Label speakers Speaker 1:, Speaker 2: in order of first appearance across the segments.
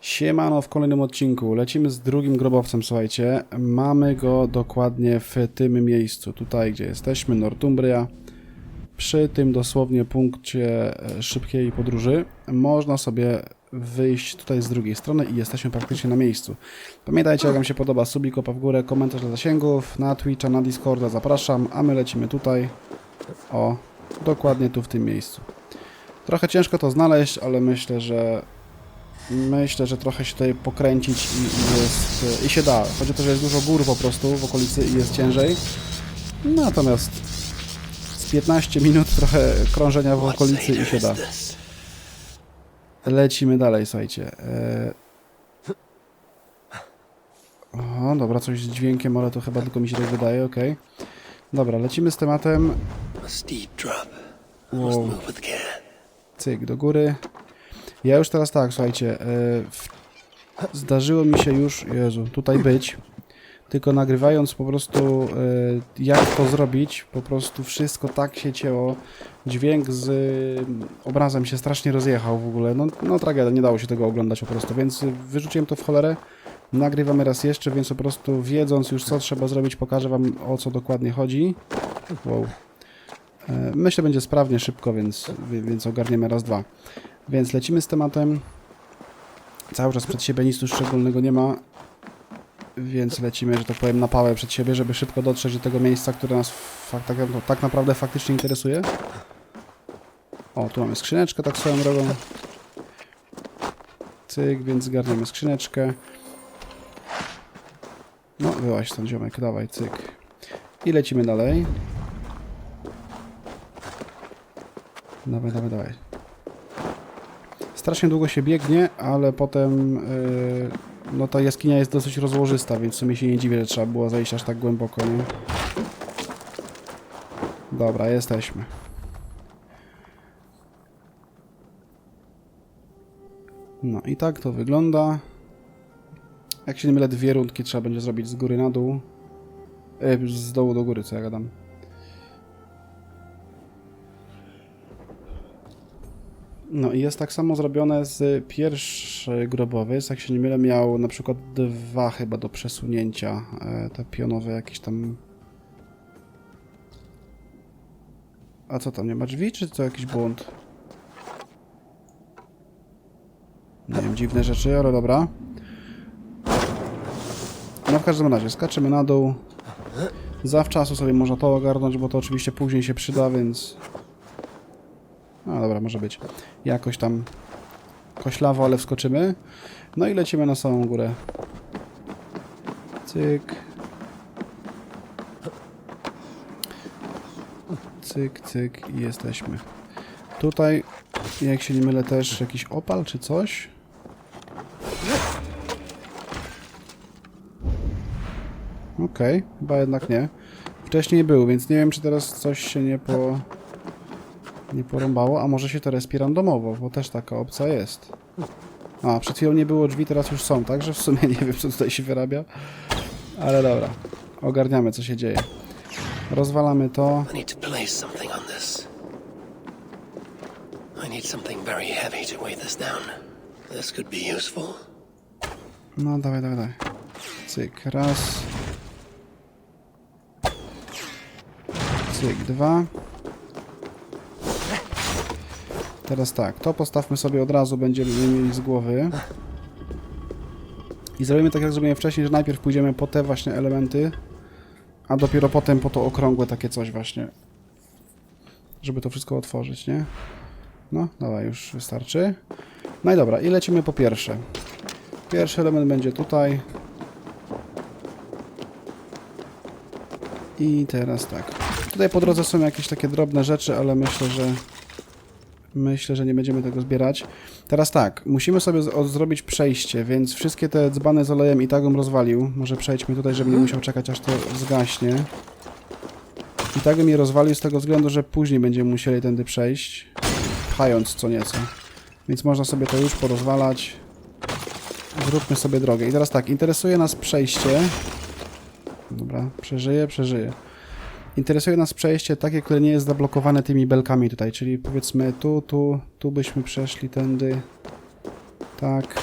Speaker 1: Siemano w kolejnym odcinku. Lecimy z drugim grobowcem, słuchajcie. Mamy go dokładnie w tym miejscu, tutaj gdzie jesteśmy, Northumbria. Przy tym dosłownie punkcie e, szybkiej podróży można sobie wyjść tutaj z drugiej strony i jesteśmy praktycznie na miejscu. Pamiętajcie, jak wam się podoba, subik, kopa w górę, komentarz dla zasięgów, na Twitcha, na Discorda zapraszam, a my lecimy tutaj, o, dokładnie tu w tym miejscu. Trochę ciężko to znaleźć, ale myślę, że Myślę, że trochę się tutaj pokręcić i, i, jest, i się da. Chodzi o to, że jest dużo gór po prostu w okolicy i jest ciężej. Natomiast z 15 minut trochę krążenia w okolicy i się da. Lecimy dalej, słuchajcie. E... O, dobra, coś z dźwiękiem, ale to chyba tylko mi się tak wydaje, okej. Dobra, lecimy z tematem. Wow. Cyk, do góry. Ja już teraz tak, słuchajcie. e. Zdarzyło mi się już, Jezu, tutaj być. Tylko nagrywając po prostu e, jak to zrobić, po prostu wszystko tak się cięło. Dźwięk z e, obrazem się strasznie rozjechał w ogóle. No, no tragedia, nie dało się tego oglądać po prostu, więc wyrzuciłem to w cholerę. Nagrywamy raz jeszcze, więc po prostu wiedząc już co trzeba zrobić, pokażę wam o co dokładnie chodzi. Wow. Myślę, będzie sprawnie, szybko, więc, więc ogarniemy raz, dwa. Więc lecimy z tematem. Cały czas przed siebie nic tu szczególnego nie ma, więc lecimy, że tak powiem, na pałę przed siebie, żeby szybko dotrzeć do tego miejsca, które nas tak, tak naprawdę faktycznie interesuje. O, tu mamy skrzyneczkę, tak swoją drogą. Cyk, więc zgarniamy skrzyneczkę. No, wyłaź stąd ziomek, dawaj, cyk. I lecimy dalej. Dawaj, dawaj, dawaj. Strasznie długo się biegnie, ale potem yy, no ta jaskinia jest dosyć rozłożysta, więc w sumie się nie dziwię, że trzeba było zejść aż tak głęboko, nie? Dobra, jesteśmy. No i tak to wygląda. Jak się nie mylę, dwie rundki trzeba będzie zrobić z góry na dół. E, z dołu do góry, co ja gadam. No i jest tak samo zrobione z pierwszy grobowiec. Jak się nie mylę, miał na przykład dwa chyba do przesunięcia. E, te pionowe jakieś tam... A co tam, nie ma drzwi, czy to jakiś błąd? Nie wiem, dziwne rzeczy, ale dobra. No w każdym razie, skaczymy na dół. Zawczasu sobie można to ogarnąć, bo to oczywiście później się przyda, więc... No dobra, może być. Jakoś tam koślawo, ale wskoczymy. No i lecimy na samą górę. Cyk. Cyk, cyk i jesteśmy. Tutaj, jak się nie mylę, też jakiś opal czy coś. Okej, chyba jednak nie. Wcześniej był, więc nie wiem, czy teraz coś się nie po... Nie porąbało, a może się to respi randomowo, bo też taka opcja jest. A, przed chwilą nie było drzwi, teraz już są, także w sumie nie wiem, co tutaj się wyrabia. Ale dobra, ogarniamy, co się dzieje. Rozwalamy to. No, dawaj, dawaj, dawaj. Cyk, raz. Cyk, dwa. Teraz tak, to postawmy sobie od razu, będziemy mieli z głowy. I zrobimy tak, jak zrobiłem wcześniej, że najpierw pójdziemy po te właśnie elementy, a dopiero potem po to okrągłe takie coś właśnie. Żeby to wszystko otworzyć, nie? No, dawaj, już wystarczy. No i dobra, i lecimy po pierwsze. Pierwszy element będzie tutaj. I teraz tak. Tutaj po drodze są jakieś takie drobne rzeczy, ale myślę, że myślę, że nie będziemy tego zbierać. Teraz tak, musimy sobie zrobić przejście, więc wszystkie te dzbany z olejem i tak bym rozwalił. Może przejdźmy tutaj, żeby nie musiał czekać aż to zgaśnie. I tak bym je rozwalił z tego względu, że później będziemy musieli tędy przejść, pchając co nieco. Więc można sobie to już porozwalać. Zróbmy sobie drogę. I teraz tak, interesuje nas przejście. Dobra, przeżyję, przeżyję. Interesuje nas przejście takie, które nie jest zablokowane tymi belkami tutaj, czyli powiedzmy tu, tu, tu byśmy przeszli tędy. Tak.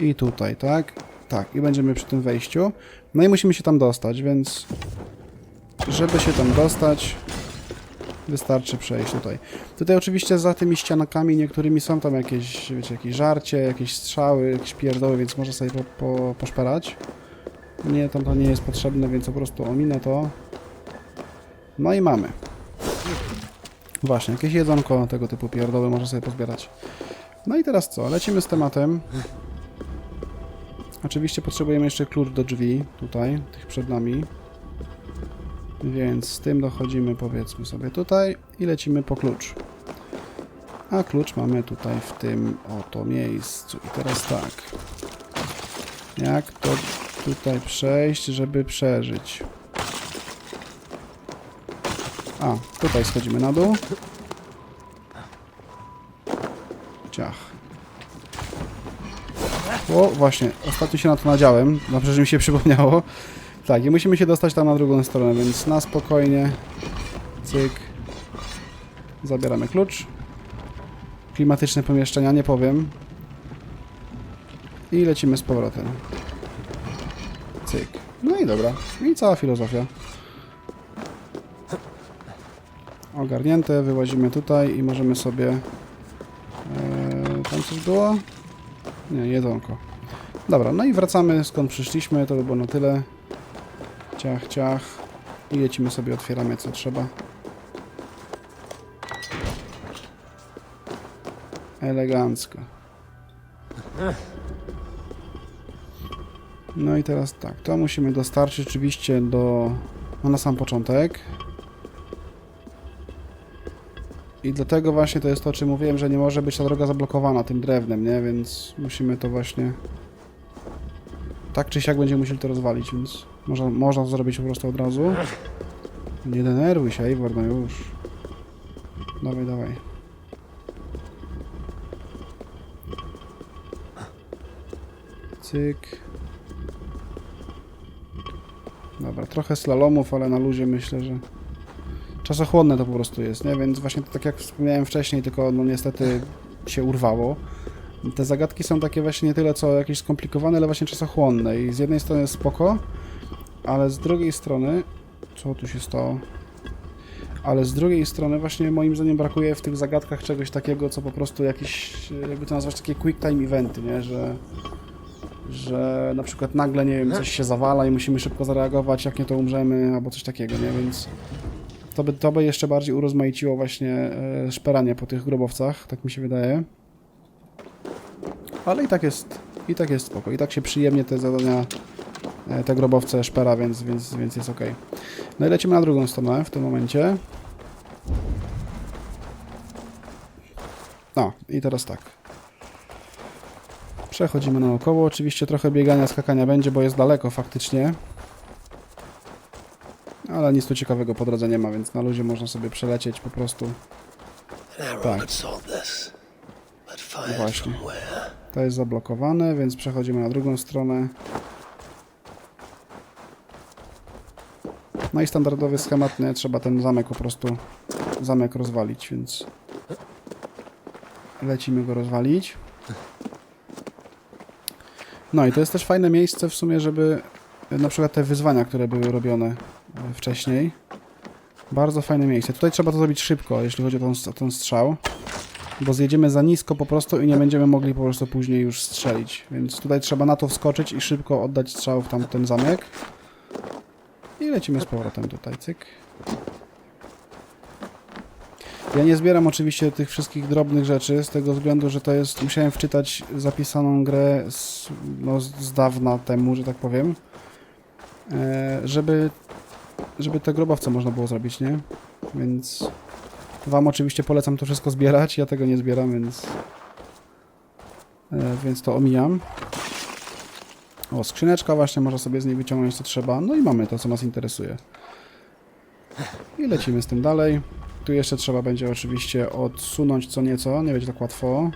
Speaker 1: I tutaj, tak? Tak, i będziemy przy tym wejściu. No i musimy się tam dostać, więc żeby się tam dostać, wystarczy przejść tutaj. Tutaj oczywiście za tymi ściankami niektórymi są tam jakieś, wiecie, jakieś żarcie, jakieś strzały, jakieś pierdoły, więc można sobie po, po, poszperać. Nie, tam to nie jest potrzebne, więc po prostu ominę to. No i mamy. Właśnie, jakieś jedzonko tego typu pierdoły można sobie pozbierać. No i teraz co? Lecimy z tematem. Oczywiście potrzebujemy jeszcze klucz do drzwi, tutaj, tych przed nami. Więc z tym dochodzimy powiedzmy sobie tutaj i lecimy po klucz. A klucz mamy tutaj w tym oto miejscu. I teraz tak. Jak to tutaj przejść, żeby przeżyć? A, tutaj schodzimy na dół. Ciach. O, właśnie, ostatnio się na to nadziałem. Dobrze, że mi się przypomniało. Tak, i musimy się dostać tam na drugą stronę, więc na spokojnie. Cyk. Zabieramy klucz. Klimatyczne pomieszczenia, nie powiem. I lecimy z powrotem. Cyk. No i dobra. I cała filozofia. Ogarnięte, wyłazimy tutaj i możemy sobie... Eee, tam coś było? Nie, jedzonko. Dobra, no i wracamy skąd przyszliśmy, to by było na tyle. Ciach, ciach. I lecimy sobie, otwieramy co trzeba. Elegancko. No i teraz tak, to musimy dostarczyć oczywiście do... No na sam początek. I dlatego właśnie to jest to, o czym mówiłem, że nie może być ta droga zablokowana tym drewnem, nie? Więc musimy to właśnie... Tak czy siak będziemy musieli to rozwalić, więc można, można to zrobić po prostu od razu. Nie denerwuj się, Eivor, no już. Dawaj, dawaj. Cyk. Dobra, trochę slalomów, ale na luzie myślę, że czasochłonne to po prostu jest, nie? Więc właśnie to tak jak wspomniałem wcześniej, tylko no niestety się urwało. Te zagadki są takie właśnie nie tyle co jakieś skomplikowane, ale właśnie czasochłonne i z jednej strony jest spoko, ale z drugiej strony... Co tu się stało? Ale z drugiej strony właśnie moim zdaniem brakuje w tych zagadkach czegoś takiego, co po prostu jakieś, jakby to nazwać, takie quick time eventy, nie? Że, że na przykład nagle, nie wiem, coś się zawala i musimy szybko zareagować, jak nie to umrzemy, albo coś takiego, nie? Więc to by, to by jeszcze bardziej urozmaiciło właśnie e, szperanie po tych grobowcach, tak mi się wydaje. Ale i tak jest, i tak jest spoko. I tak się przyjemnie te zadania, e, te grobowce szpera, więc, więc, więc jest ok. No i lecimy na drugą stronę w tym momencie. No, i teraz tak. Przechodzimy naokoło. Oczywiście trochę biegania, skakania będzie, bo jest daleko faktycznie. Ale nic tu ciekawego po drodze nie ma, więc na luzie można sobie przelecieć po prostu. Tak. Właśnie. To jest zablokowane, więc przechodzimy na drugą stronę. No i standardowy schemat, nie? Trzeba ten zamek po prostu zamek rozwalić, więc lecimy go rozwalić. No i to jest też fajne miejsce w sumie, żeby na przykład te wyzwania, które były robione e, wcześniej. Bardzo fajne miejsce. Tutaj trzeba to zrobić szybko, jeśli chodzi o ten, o ten strzał bo zjedziemy za nisko po prostu i nie będziemy mogli po prostu później już strzelić. Więc tutaj trzeba na to wskoczyć i szybko oddać strzał w tamten zamek. I lecimy z powrotem tutaj, cyk. Ja nie zbieram oczywiście tych wszystkich drobnych rzeczy, z tego względu, że to jest... Musiałem wczytać zapisaną grę z, no, z dawna temu, że tak powiem. E, żeby, żeby te grobowce można było zrobić, nie? Więc... Wam oczywiście polecam to wszystko zbierać, ja tego nie zbieram, więc... E, więc to omijam. O, skrzyneczka właśnie, można sobie z niej wyciągnąć co trzeba. No i mamy to, co nas interesuje. I lecimy z tym dalej. Tu jeszcze trzeba będzie oczywiście odsunąć co nieco, nie będzie tak łatwo.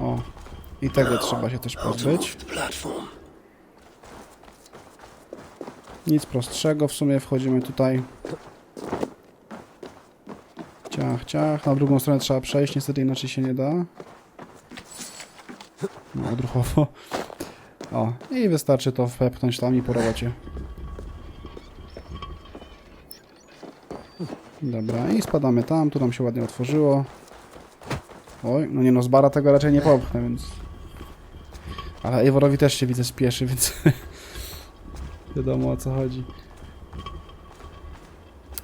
Speaker 1: O, i tego trzeba się też pozbyć. Nic prostszego, w sumie wchodzimy tutaj. Ciach, ciach. Na drugą stronę trzeba przejść, niestety inaczej się nie da. No, odruchowo. O, i wystarczy to wpepchnąć tam i po robocie. Dobra, i spadamy tam, tu nam się ładnie otworzyło. Oj, no nie no, z bara tego raczej nie popchnę, więc... Ale Eivorowi też się widzę spieszy, więc... Wiadomo o co chodzi.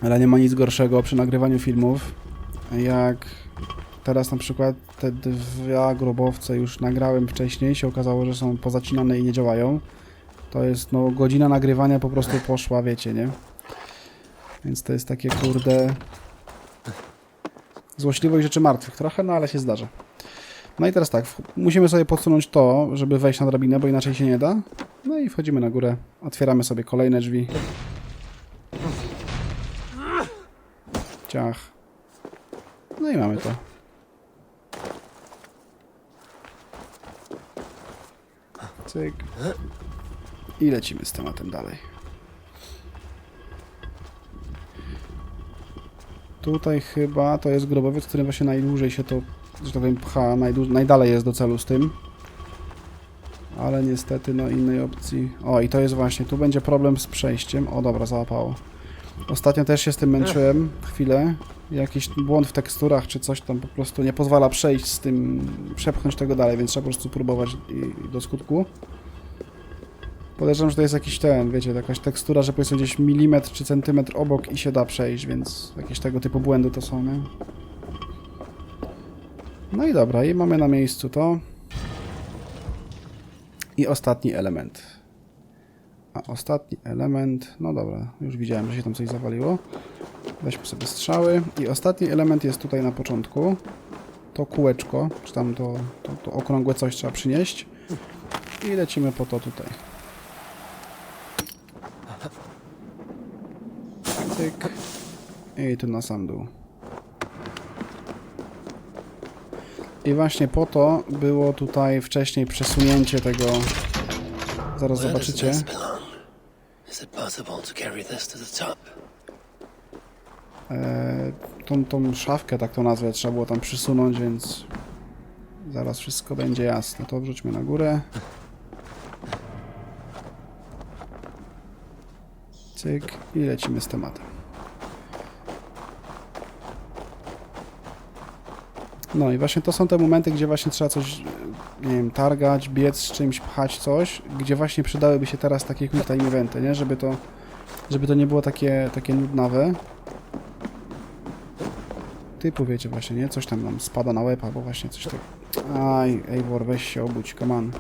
Speaker 1: Ale nie ma nic gorszego przy nagrywaniu filmów, jak teraz na przykład te dwa grobowce już nagrałem wcześniej, się okazało, że są pozacinane i nie działają. To jest, no, godzina nagrywania po prostu poszła, wiecie, nie? Więc to jest takie, kurde... Złośliwość rzeczy martwych trochę, no ale się zdarza. No i teraz tak, musimy sobie podsunąć to, żeby wejść na drabinę, bo inaczej się nie da. No i wchodzimy na górę, otwieramy sobie kolejne drzwi. Ciach. No i mamy to. Cyk. I lecimy z tematem dalej. Tutaj chyba to jest grobowiec, który właśnie najdłużej się to, że tak powiem, pcha, najdalej jest do celu z tym. Ale niestety, no innej opcji... O, i to jest właśnie, tu będzie problem z przejściem. O, dobra, załapało. Ostatnio też się z tym męczyłem chwilę. Jakiś błąd w teksturach czy coś tam po prostu nie pozwala przejść z tym, przepchnąć tego dalej, więc trzeba po prostu próbować i, i do skutku. Podejrzewam, że to jest jakiś ten, wiecie, jakaś tekstura, że powiedzmy gdzieś milimetr czy centymetr obok i się da przejść, więc jakieś tego typu błędy to są, nie? No i dobra, i mamy na miejscu to. I ostatni element. A ostatni element, no dobra, już widziałem, że się tam coś zawaliło. Weźmy sobie strzały. I ostatni element jest tutaj na początku. To kółeczko, czy tam to, to, to okrągłe coś trzeba przynieść. I lecimy po to tutaj. Cyk. I tu na sam dół. I właśnie po to było tutaj wcześniej przesunięcie tego. Zaraz zobaczycie.
Speaker 2: this belong? Is it possible to carry this to the top?
Speaker 1: E, tą, tą szafkę, tak to nazwę, trzeba było tam przysunąć, więc zaraz wszystko będzie jasne. To wrzućmy na górę. Cyk i lecimy z tematem. No i właśnie to są te momenty, gdzie właśnie trzeba coś, nie wiem, targać, biec z czymś, pchać coś, gdzie właśnie przydałyby się teraz takie quick time eventy, nie? Żeby to, żeby to nie było takie, takie nudnawe typu, wiecie właśnie, nie? Coś tam nam spada na łeb, albo właśnie coś tak... Aj, Eivor, weź się obudź, come on.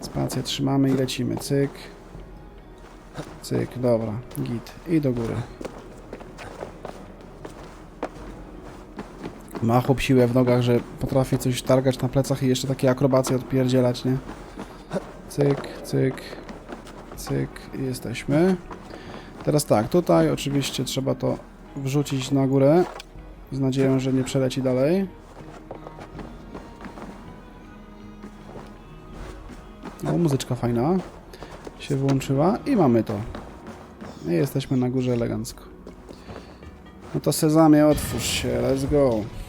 Speaker 1: Spację trzymamy i lecimy, cyk. Cyk, dobra, git. I do góry. Ma chłop siłę w nogach, że potrafi coś targać na plecach i jeszcze takie akrobacje odpierdzielać, nie? Cyk, cyk, cyk i jesteśmy. Teraz tak, tutaj oczywiście trzeba to wrzucić na górę z nadzieją, że nie przeleci dalej. O, muzyczka fajna się włączyła i mamy to. I jesteśmy na górze elegancko. No to sezamie, otwórz się, let's go.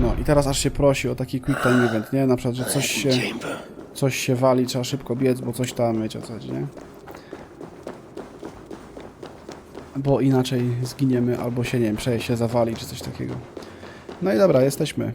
Speaker 1: No i teraz aż się prosi o taki quick time event, nie? Na przykład, że coś się, coś się wali, trzeba szybko biec, bo coś tam, wiecie o co chodzi, nie? Bo inaczej zginiemy, albo się, nie wiem, przeje się zawali, czy coś takiego. No i dobra, jesteśmy.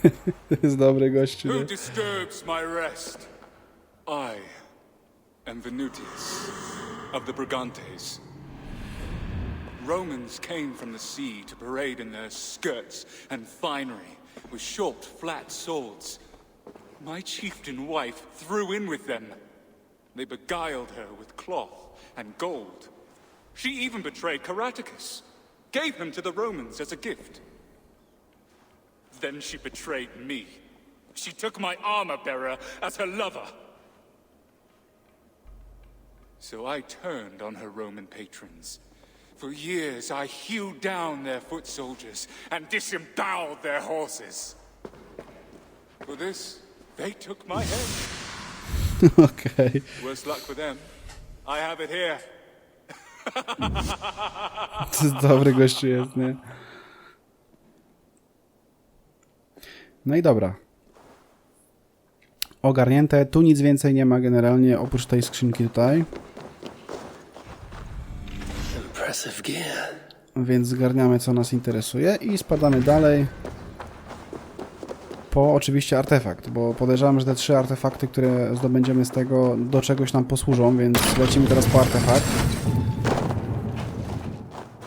Speaker 1: jest gościu,
Speaker 3: Who disturbs my rest? I am Venutius of the Brigantes. Romans came from the sea to parade in their skirts and finery with short, flat swords. My chieftain wife threw in with them. They beguiled her with cloth and gold. She even betrayed Caraticus, gave him to the Romans as a gift. Then she betrayed me She took my armor bearer as her lover. So I turned on her Roman patrons. For years I hewed down their foot soldiers and disemboweled their horses. For this, they took my head.
Speaker 1: Okej.
Speaker 3: Worse luck for them. I have it here.
Speaker 1: Dobry gościu jest, nie? No i dobra. Ogarnięte. Tu nic więcej nie ma generalnie, oprócz tej skrzynki tutaj. Więc zgarniamy co nas interesuje i spadamy dalej. Po oczywiście artefakt, bo podejrzewam, że te trzy artefakty, które zdobędziemy z tego, do czegoś nam posłużą, więc lecimy teraz po artefakt.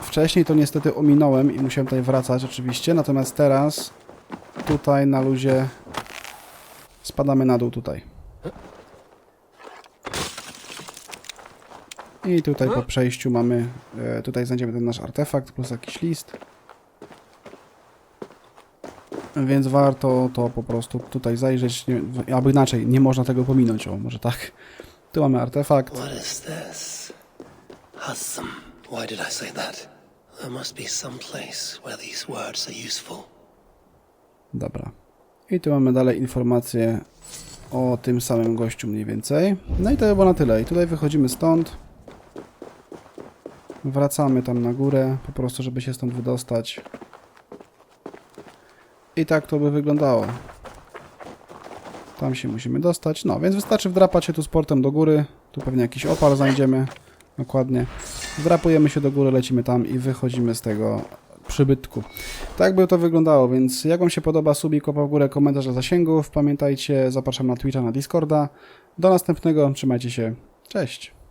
Speaker 1: Wcześniej to niestety ominąłem i musiałem tutaj wracać oczywiście, natomiast teraz tutaj na luzie spadamy na dół tutaj. I tutaj po przejściu mamy, e, tutaj znajdziemy ten nasz artefakt plus jakiś list. Więc warto to po prostu tutaj zajrzeć, nie, albo inaczej, nie można tego pominąć, o może tak. Tu mamy artefakt.
Speaker 2: What is this? Hussum. Why did I say that? There must be some place where these words are useful.
Speaker 1: Dobra. I tu mamy dalej informacje o tym samym gościu mniej więcej. No i to chyba na tyle. I tutaj wychodzimy stąd. Wracamy tam na górę, po prostu żeby się stąd wydostać. I tak to by wyglądało. Tam się musimy dostać. No, więc wystarczy wdrapać się tu z portem do góry. Tu pewnie jakiś opal znajdziemy. Dokładnie. Wdrapujemy się do góry, lecimy tam i wychodzimy z tego przybytku. Tak by to wyglądało, więc jak Wam się podoba, subik, kopa w górę, komentarz dla zasięgów. Pamiętajcie, zapraszam na Twitcha, na Discorda. Do następnego, trzymajcie się, cześć!